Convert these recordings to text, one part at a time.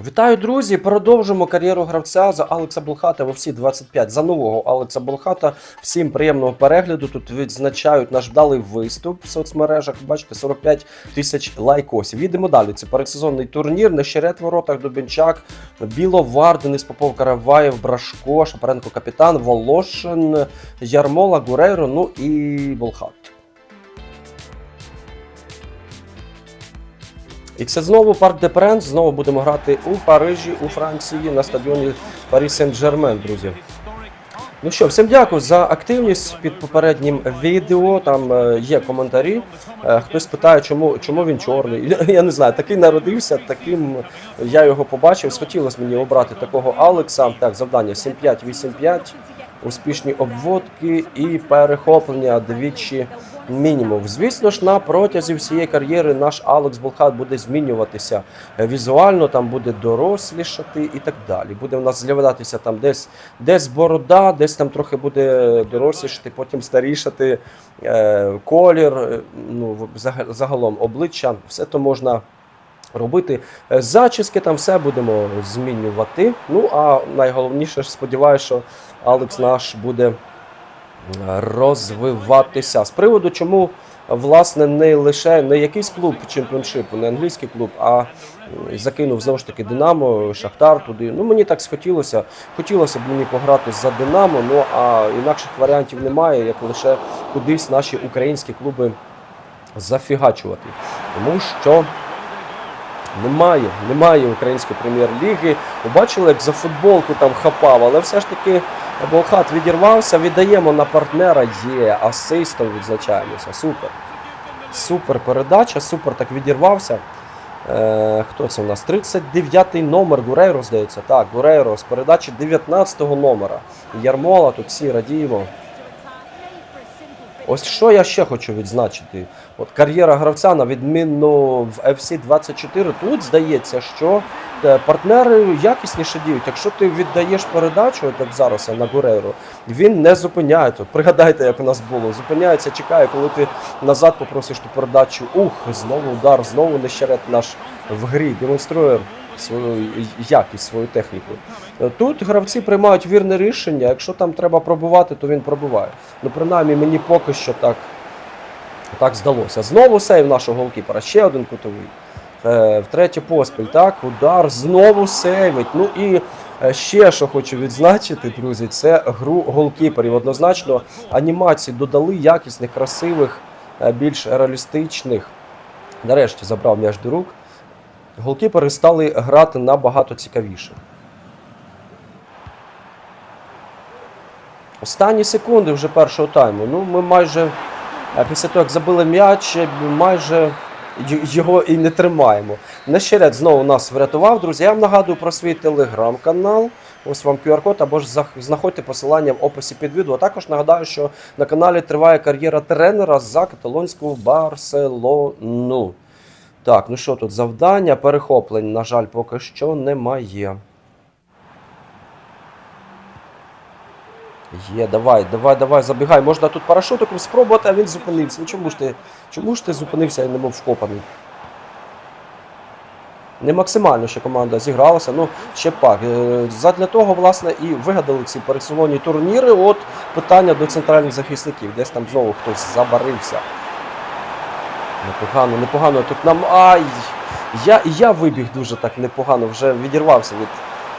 Вітаю, друзі! Продовжимо кар'єру гравця за Алекса Болхата в всі 25 за нового Алекса Болхата. Всім приємного перегляду. Тут відзначають наш вдалий виступ в соцмережах. Бачите, 45 тисяч лайкосів. Їдемо далі. Це пересезонний турнір. Нещерет в воротах, Дубінчак, Біловар, Денис Попов, Караваєв, Брашко, Шапаренко, капітан, Волошин, Ярмола, Гурейро, ну і Болхат. І це знову Парк де Пренс. Знову будемо грати у Парижі, у Франції на стадіоні Парі Сен-Жермен, друзі. Ну що, всім дякую за активність під попереднім відео. Там е, є коментарі. Е, хтось питає, чому, чому він чорний. Я не знаю, такий народився, таким я його побачив. Схотілося мені обрати такого Алекса. Так, завдання 7-5-8-5, успішні обводки і перехоплення двічі мінімум. Звісно ж, на протязі всієї кар'єри наш Алекс Болхат буде змінюватися е, візуально, там буде дорослішати і так далі. Буде в нас з'являтися там десь, десь борода, десь там трохи буде дорослішати, потім старішати е, колір, е, ну, загалом обличчя. Все то можна робити. Зачіски там все будемо змінювати. Ну а найголовніше сподіваюся, що Алекс наш буде розвиватися. З приводу, чому власне не лише не якийсь клуб чемпіоншипу, не англійський клуб, а закинув знову ж таки Динамо, Шахтар туди. Ну мені так схотілося. Хотілося б мені пограти за Динамо, ну а інакших варіантів немає, як лише кудись наші українські клуби зафігачувати. Тому що. Немає, немає української прем'єр-ліги. Ви бачили, як за футболку там хапав, але все ж таки Болхат відірвався, віддаємо на партнера, є, асистом відзначаємося. Супер. Супер передача, супер так відірвався. Е, хто це у нас? 39-й номер Гурейро, здається. Так, Гурейро з передачі 19-го номера. Ярмола, тут всі радіємо. Ось що я ще хочу відзначити. От кар'єра гравця, на відміну в FC 24, тут здається, що е, партнери якісніше діють. Якщо ти віддаєш передачу, як зараз на Гурейро, він не зупиняє. Тут пригадайте, як у нас було. Зупиняється, чекає, коли ти назад попросиш ту передачу. Ух, знову удар, знову нещерет наш в грі. Демонструє свою якість, свою техніку. Тут гравці приймають вірне рішення. Якщо там треба пробувати, то він пробуває. Ну, принаймні, мені поки що так, так здалося. Знову сейв нашого голкіпера. Ще один кутовий. Е, Втретє поспіль, так, удар знову сейвить. Ну і е, ще що хочу відзначити, друзі, це гру голкіперів. Однозначно, анімації додали якісних, красивих, е, більш реалістичних. Нарешті забрав м'яч до рук. Голкіпери стали грати набагато цікавіше. Останні секунди вже першого тайму. Ну, ми майже е, після того, як забили м'яч, е, майже його і не тримаємо. Нещерет знову нас врятував, друзі. Я вам нагадую про свій телеграм-канал. Ось вам QR-код, або ж знаходьте посилання в описі під відео. А також нагадаю, що на каналі триває кар'єра тренера за каталонську Барселону. Так, ну що тут завдання? Перехоплень, на жаль, поки що немає. Є, давай, давай, давай, забігай. Можна тут парашутиком спробувати, а він зупинився. Ну чому ж ти, чому ж ти зупинився і не був вкопаний? Не максимально ще команда зігралася, ну ще пак. Е, Задля того, власне, і вигадали ці пересолонні турніри. От питання до центральних захисників. Десь там знову хтось забарився. Непогано, непогано. Тут нам. Ай! Я, я вибіг дуже так непогано, вже відірвався від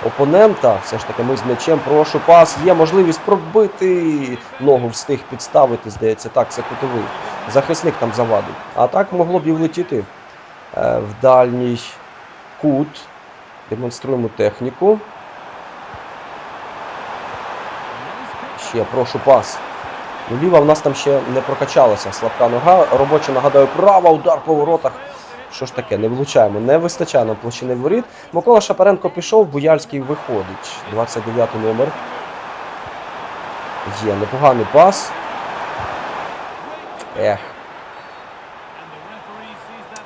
опонента. Все ж таки ми з м'ячем. Прошу пас. Є можливість пробити. Ногу встиг підставити, здається. Так, це кутовий. Захисник там завадив. А так могло б і влетіти е, в дальній кут. Демонструємо техніку. Ще прошу пас. Ну, ліва в нас там ще не прокачалася. Слабка нога. Робоча, нагадаю, права, удар по воротах. Що ж таке, не влучаємо, не вистачає нам площини воріт. Микола Шапаренко пішов, Буяльський виходить. 29 номер. Є непоганий пас. Ех.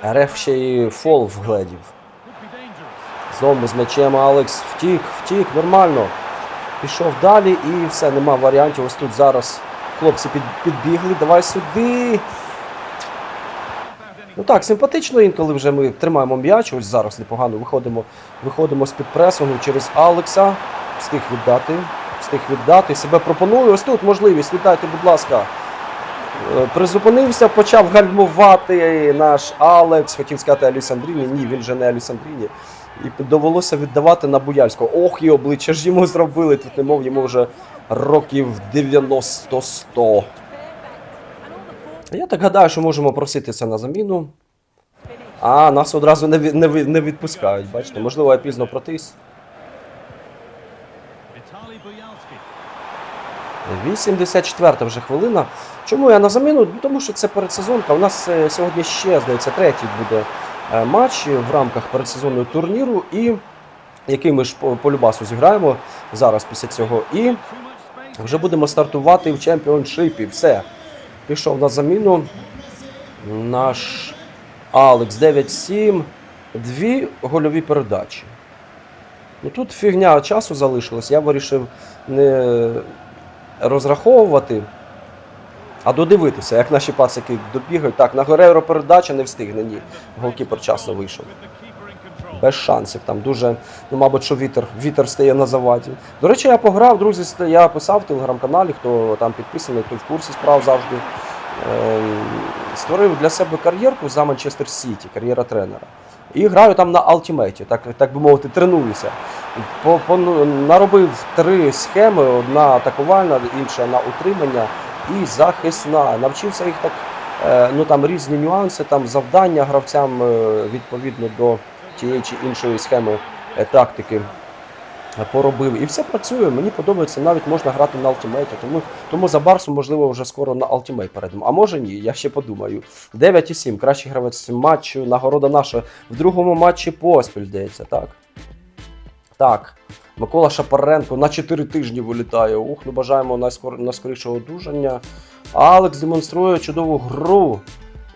РФ ще й фол вгледів. Знову з м'ячем Алекс втік, втік, нормально. Пішов далі і все, нема варіантів. Ось тут зараз хлопці під, підбігли. Давай сюди. Ну так, симпатично інколи вже ми тримаємо м'яч. Ось зараз непогано виходимо, виходимо з-під пресингу через Алекса. Встиг віддати. Встиг віддати. Себе пропоную. Ось тут можливість. Віддайте, будь ласка. Е, Призупинився, почав гальмувати наш Алекс. Хотів сказати Алісандріні. Ні, він же не Алісандріні. І довелося віддавати на Буяльського. Ох, і обличчя ж йому зробили. Тут немов йому вже років 90-100. Я так гадаю, що можемо проситися на заміну. А, нас одразу не, не, не відпускають, бачите. Можливо, я пізно протис. Vitaly Bujalski. 84 вже хвилина. Чому я на заміну? Ну, Тому що це передсезонка. У нас е, сьогодні ще, здається, третій буде е, матч в рамках передсезонного турніру, і який ми ж по, по Любасу зіграємо зараз після цього. І. вже будемо стартувати в чемпіоншипі. Все. Пішов на заміну наш Алекс 9-7. Дві гольові передачі. Ну тут фігня часу залишилась. Я вирішив не розраховувати, а додивитися, як наші пацики добігають. Так, на Гореро передача не встигне. Ні. Голкіпер часно вийшов. Без шансів. Там дуже, ну, мабуть, що вітер, вітер стає на заваді. До речі, я пограв, друзі, я писав в телеграм-каналі, хто там підписаний, той в курсі справ завжди. Ем, створив для себе кар'єрку за Манчестер Сіті, кар'єра тренера. І граю там на алтімейті, так, так би мовити, тренуюся. По, наробив три схеми: одна атакувальна, інша на утримання і захисна. Навчився їх так, е, ну там різні нюанси, там завдання гравцям е, відповідно до тієї чи іншої схеми е, тактики е, поробив. І все працює. Мені подобається, навіть можна грати на алтімейті. Тому, тому за Барсу, можливо, вже скоро на алтімейт перейдемо. А може ні, я ще подумаю. 9,7. Кращий гравець матчу. Нагорода наша в другому матчі поспіль, здається, так? Так. Микола Шапаренко на 4 тижні вилітає. Ух, ну бажаємо найскор... найскорішого одужання. Алекс демонструє чудову гру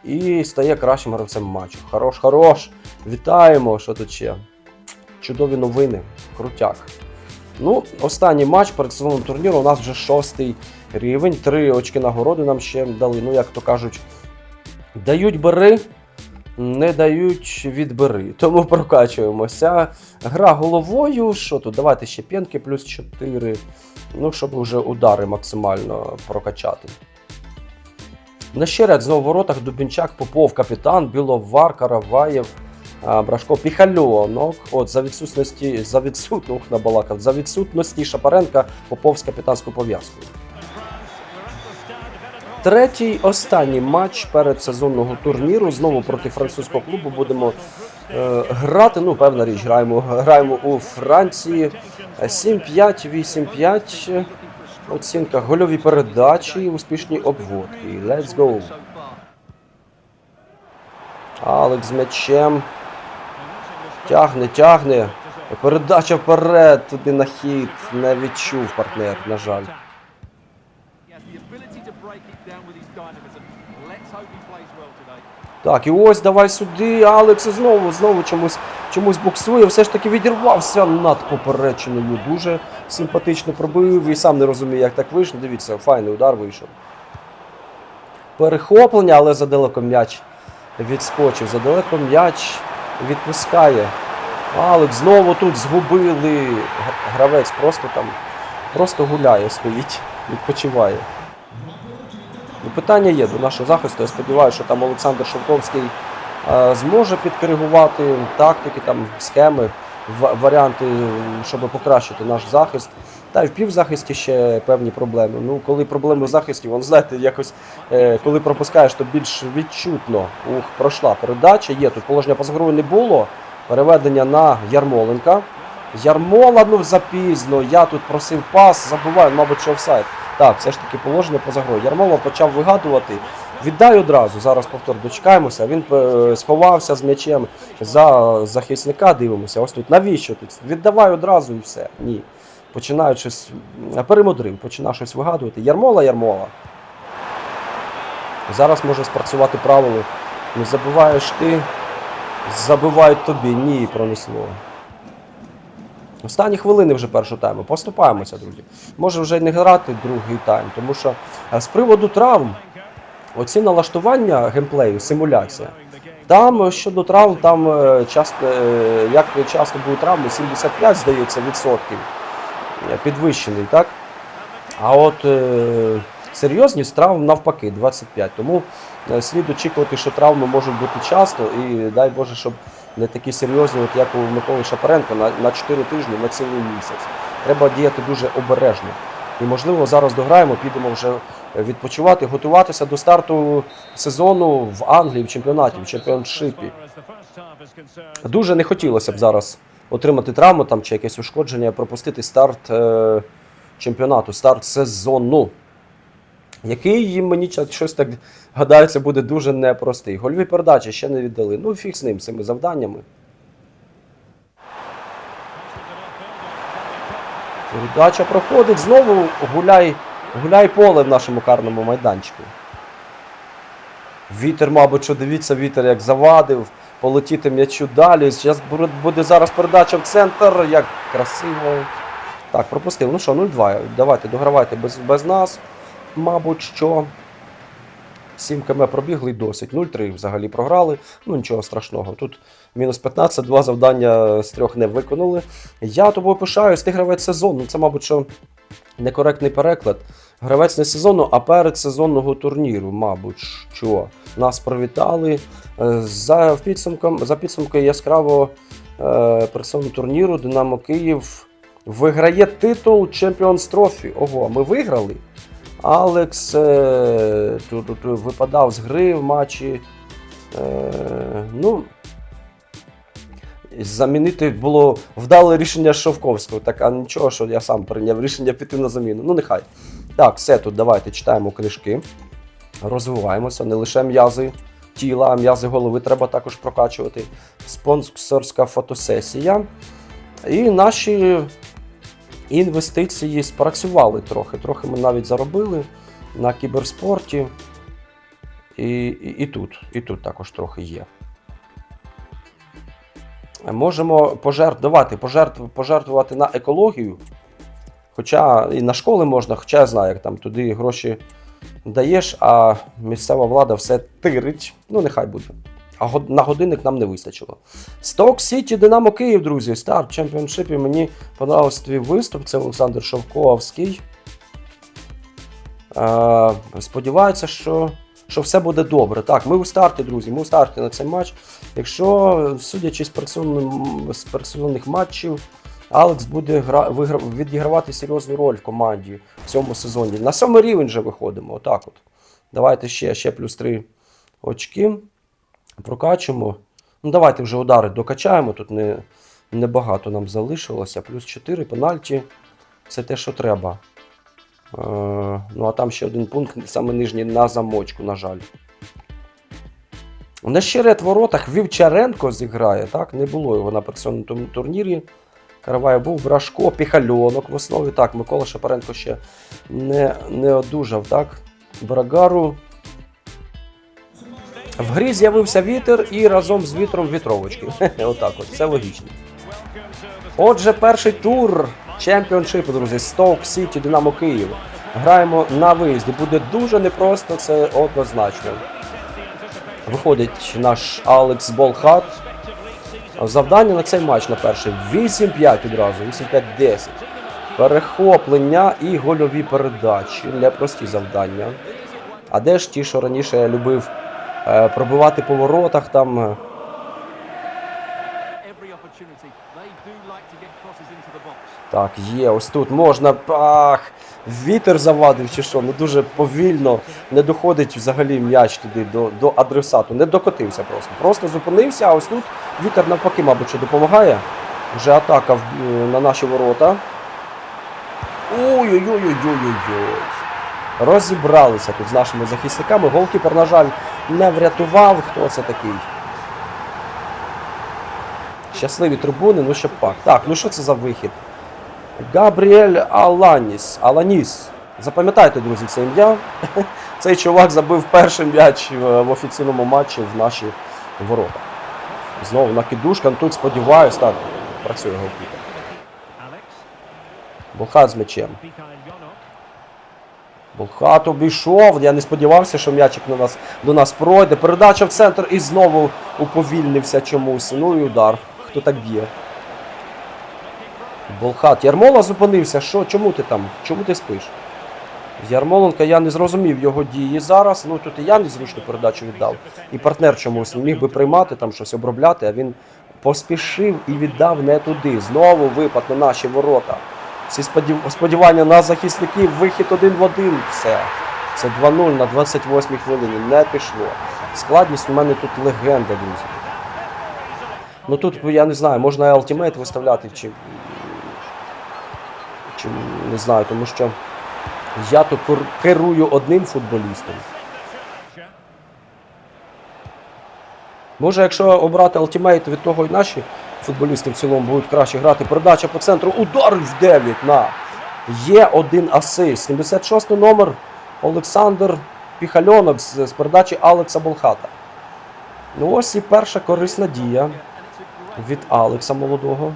і стає кращим гравцем матчу. Хорош, хорош. Вітаємо, що тут ще. Чудові новини. Крутяк. Ну, останній матч перед сезоном турніру у нас вже шостий рівень. Три очки нагороди нам ще дали. Ну, як то кажуть, дають бери, не дають відбери. Тому прокачуємося. Гра головою. Що тут? Давайте ще п'янки плюс 4. Ну, щоб вже удари максимально прокачати. На ще ряд знову воротах Дубінчак, Попов, капітан, Біловар, Караваєв, Брашко, Піхальонок. От за відсутності, за відсутну, набалакав, за відсутності Шапаренка Попов з капітанською пов'язкою. Третій останній матч передсезонного турніру. Знову проти французького клубу будемо е, грати. Ну, певна річ, граємо, граємо у Франції. 7-5, 8-5. Оцінка гольові передачі, успішні обводки. Let's go. Алекс з м'ячем. Тягне, тягне. Передача вперед, туди на хід. Не відчув партнер, на жаль. Так, і ось давай сюди. Алекс знову, знову чомусь, чомусь буксує. Все ж таки відірвався над поперечиною. Дуже симпатично пробив і сам не розумію, як так вийшло. Дивіться, файний удар вийшов. Перехоплення, але задалеко м'яч відскочив. Задалеко м'яч відпускає. Алекс знову тут згубили. Гравець просто там просто гуляє, стоїть, відпочиває. Ну, питання є до нашого захисту. Я сподіваюся, що там Олександр Шовковський е, зможе підкоригувати тактики, там, схеми, ва- варіанти, щоб покращити наш захист. Та й в півзахисті ще певні проблеми. Ну, коли проблеми в захисті, вон, знаєте, якось е, коли пропускаєш, то більш відчутно. Ух, пройшла передача. Є тут положення поза грою не було. Переведення на Ярмоленка. Ярмола, ну запізно. Я тут просив пас, забуваю, мабуть, що офсайд. Так, все ж таки положення поза грою. Ярмола почав вигадувати. Віддай одразу. Зараз повтор дочекаємося. Він е, сховався з м'ячем за захисника. Дивимося. Ось тут. Навіщо тут? Віддавай одразу і все. Ні. Починають щось. м, Перемудрив, починав щось вигадувати. Ярмола, Ярмола. Зараз може спрацювати правило. Не забуваєш ти, забивають тобі. Ні, пронесло. Останні хвилини вже першого тайму. Поступаємося, друзі. Може вже не грати другий тайм, тому що е, з приводу травм, оці налаштування геймплею, симуляція. Там е, щодо травм, там е, часто, е, як часто були травми, 75, здається, відсотків е, підвищений, так? А от е, серйозність травм навпаки 25. Тому е, слід очікувати, що травми можуть бути часто, і дай Боже, щоб не такі серйозні, от як у Миколи Шапаренка, на, на 4 тижні, на цілий місяць. Треба діяти дуже обережно. І можливо зараз дограємо, підемо вже відпочивати, готуватися до старту сезону в Англії, в чемпіонаті, в чемпіоншипі. Дуже не хотілося б зараз отримати травму там чи якесь ушкодження, пропустити старт е, чемпіонату, старт сезону, який мені щось так гадається буде дуже непростий. Гольові передачі ще не віддали. Ну, фіг з ним, цими завданнями. Передача проходить. Знову гуляй, гуляй поле в нашому карному майданчику. Вітер, мабуть, що дивіться, вітер як завадив, полетіти м'ячу далі. Зараз буде- зараз передача в центр. Як красиво. Так, пропустив. Ну що, 0-2. Давайте, догравайте без, без нас. Мабуть, що. 7 км пробігли і досить. 0-3 взагалі програли. Ну нічого страшного. Тут мінус 15, два завдання з трьох не виконали. Я тобою пишаюсь, ти гравець сезону. Ну, Це, мабуть, що некоректний переклад. Гравець не сезону, а передсезонного турніру, мабуть, що нас привітали. Е, За підсумком, за підсумкою яскраво е, персонного турніру Динамо Київ виграє титул Champions Trophy. Ого, ми виграли. Алекс е, ту-ту-ту, випадав з гри в матчі. Ну, замінити було вдале рішення Шовковського. Так, а нічого, що я сам прийняв рішення піти на заміну. Ну, нехай. Так, все тут давайте читаємо книжки, розвиваємося, не лише м'язи тіла, а м'язи голови треба також прокачувати. Спонсорська фотосесія. І наші інвестиції спрацювали трохи. Трохи ми навіть заробили на кіберспорті. І, і, і тут, і тут також трохи є. Можемо пожертвувати, пожертв, пожертвувати на екологію. Хоча і на школи можна, хоча я знаю, як там туди гроші даєш, а місцева влада все тирить. Ну, нехай буде. А на годинник нам не вистачило. Сток Сіті Динамо Київ, друзі. Старт в чемпіоншипі. Мені подобався твій виступ. Це Олександр Шовковський. Сподіваюся, що, що все буде добре. Так, ми у старті, друзі. Ми у старті на цей матч. Якщо, судячи з персональних матчів, Алекс буде гра, відігравати серйозну роль в команді в цьому сезоні. На сьомий рівень вже виходимо. Отак от. Давайте ще, ще плюс 3 очки. Прокачуємо. Ну, давайте вже удари докачаємо. Тут не, небагато нам залишилося. Плюс 4 пенальті. Це те, що треба. Е, ну, а там ще один пункт, саме нижній на замочку, на жаль. На ряд воротах Вівчаренко зіграє, так? Не було його на персональному турнірі. Каравай був Брашко, Піхальонок в основі. Так, Микола Шапаренко ще не, не одужав, так? Брагару. В грі з'явився вітер і разом з вітром вітровочки. Отак от, все логічно. Отже, перший тур чемпіоншипу, друзі, Стоук Сіті, Динамо Київ. Граємо на виїзді. Буде дуже непросто, це однозначно. Виходить наш Алекс Болхат. Завдання на цей матч на перший 8-5 одразу, 8-5-10. Перехоплення і гольові передачі. Непрості завдання. А де ж ті, що раніше я любив е, пробивати по воротах там. Так, є, ось тут можна. Ах! Вітер завадив чи що, ну дуже повільно не доходить взагалі м'яч туди до, до адресату. Не докотився просто. Просто зупинився, а ось тут вітер навпаки, мабуть, що допомагає. Вже атака е, на наші ворота. Ой-ой-ой-ой-ой-ой. Розібралися тут з нашими захисниками. Голкіпер, на жаль, не врятував. Хто це такий? Щасливі трибуни, ну ще пак. Так, ну що це за вихід? Габріель Аланіс. Аланіс. Запам'ятайте, друзі, це ім'я. Цей чувак забив перший м'яч в офіційному матчі в наші ворота. Знову накидушка, ну тут сподіваюсь, так, працює голкіпер. Болхат з м'ячем. Болхат обійшов. Я не сподівався, що м'ячик на нас, до нас пройде. Передача в центр і знову уповільнився чомусь. Ну і удар. Хто так б'є? Болхат. Ярмола зупинився. Що? Чому ти там? Чому ти спиш? Ярмоленка, я не зрозумів його дії зараз. Ну тут і я незручну передачу віддав. І партнер чомусь міг би приймати, там щось обробляти, а він поспішив і віддав не туди. Знову випад на наші ворота. Всі сподівання на захисників, вихід один в один. Все. Це 2-0 на 28-й хвилині. Не пішло. Складність у мене тут легенда, друзі. Ну тут я не знаю, можна алтимейт виставляти чи, чи не знаю, тому що я тут керую одним футболістом. Може, якщо обрати алтимейт від того і наші футболісти в цілому будуть краще грати. Передача по центру. Удар в 9 на. Є один асист. 76 номер Олександр Піхальонок з передачі Алекса Болхата. Ну ось і перша корисна дія від Алекса молодого.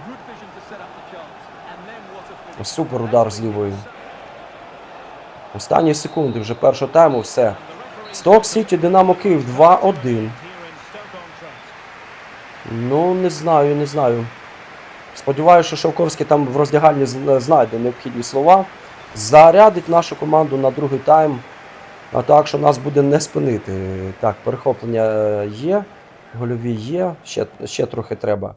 Finish. Супер удар з лівої. Останні секунди вже першого тайму. Все. Сток Сіті Динамо Київ 2-1. Ну, не знаю, не знаю. Сподіваюся, що Шовковський там в роздягальні знайде необхідні слова. Зарядить нашу команду на другий тайм. А так, що нас буде не спинити. Так, перехоплення е, є, гольові є, ще, ще трохи треба.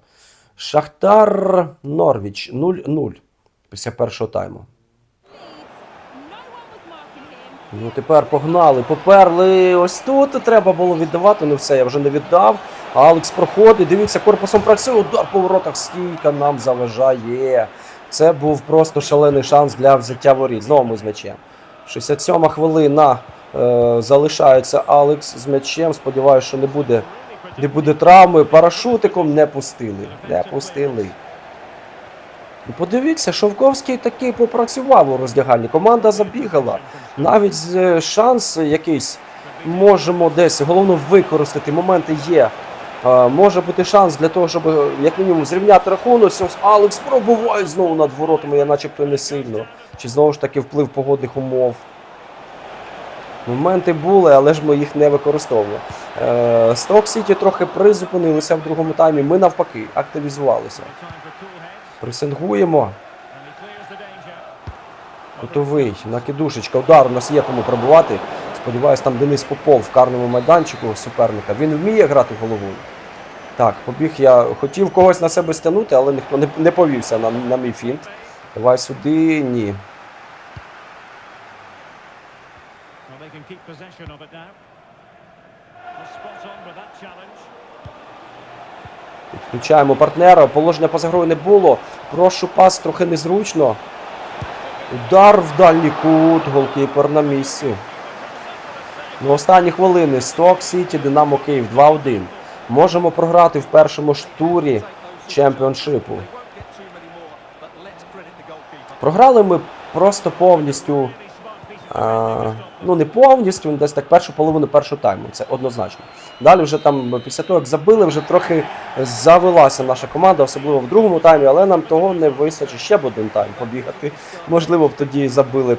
Шахтар Норвіч 0-0 після першого тайму. Ну тепер погнали, поперли. Ось тут треба було віддавати. Ну все, я вже не віддав. Алекс проходить, дивіться, корпусом працює, удар по воротах, стійка нам заважає. Це був просто шалений шанс для взяття воріт. Знову ми з м'ячем. 67 хвилина. Е, залишається Алекс з м'ячем. Сподіваюся, що не буде, не буде травми. Парашутиком не пустили. Не пустили. І подивіться, Шовковський таки попрацював у роздягальні. Команда забігала. Навіть е, шанс якийсь можемо десь головно використати. Моменти є. Е, Може бути шанс для того, щоб е, як мінімум зрівняти рахунок. Алекс пробуває знову над воротами, я начебто не сильно. Чи знову ж таки вплив погодних умов. Моменти були, але ж ми їх не використовували. Е, Сток Сіті трохи призупинилися в другому таймі. Ми навпаки активізувалися. Пресингуємо. Готовий. Накидушечка. Удар у нас є кому пробувати. Сподіваюсь, там Денис Попов в карному майданчику суперника. Він вміє грати головою. Так, побіг я хотів когось на себе стягнути, але ніхто не, не повівся на, на мій фінт. Давай сюди. Ні. Well, they can keep possession of it now. Підключаємо партнера. Положення поза грою не було. Прошу пас трохи незручно. Удар в дальній кут. Голкіпер на місці. Ну, останні хвилини. Сток Сіті, Динамо Київ 2-1. Можемо програти в першому ж турі чемпіоншипу. Програли ми просто повністю. Ну, не повністю, десь так першу половину першого тайму, це однозначно. Далі вже там, після того, як забили, вже трохи завелася наша команда, особливо в другому таймі, але нам того не вистачить ще б один тайм побігати. Можливо, б тоді забили б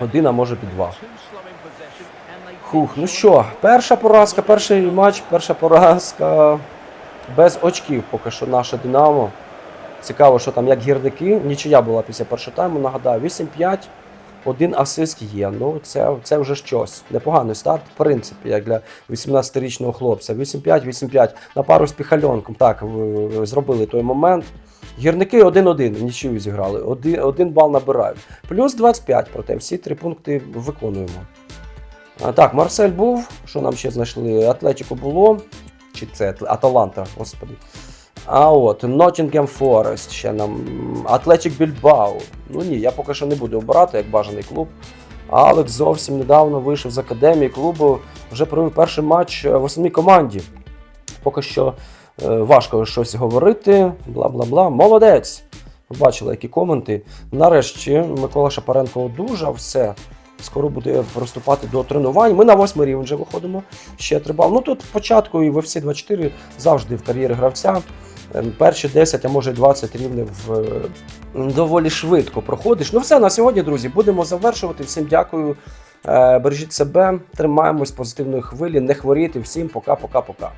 один, а може під два. Хух, ну що, перша поразка, перший матч, перша поразка без очків поки що наше Динамо. Цікаво, що там як гірники. Нічия була після першого тайму, нагадаю, 8-5, один асист є. Ну, це, це вже щось. Непоганий старт, в принципі, як для 18-річного хлопця. 8-5, 8-5. На пару з піхальонком. Так, зробили той момент. Гірники 1-1, нічию зіграли. Один, один бал набирають. Плюс 25, проте всі три пункти виконуємо. А, так, Марсель був. Що нам ще знайшли? Атлетіко було. Чи це Аталанта, господи. А от Nottingham Forest, ще нам Атлетік Більбау. Ну ні, я поки що не буду обирати як бажаний клуб. Алекс зовсім недавно вийшов з академії клубу, вже провів перший матч е, в основній команді. Поки що е, важко щось говорити. Бла бла бла. Молодець! Бачили, які коменти. Нарешті Микола Шапаренко одужав, все. Скоро буде приступати до тренувань. Ми на восьмий рівень вже виходимо. Ще три бали. Ну тут спочатку і в FC 24 завжди в кар'єрі гравця перші 10, а може 20 рівнів доволі швидко проходиш. Ну все, на сьогодні, друзі, будемо завершувати. Всім дякую. Е, Бережіть себе, тримаємось позитивної хвилі, не хворійте. Всім пока-пока-пока.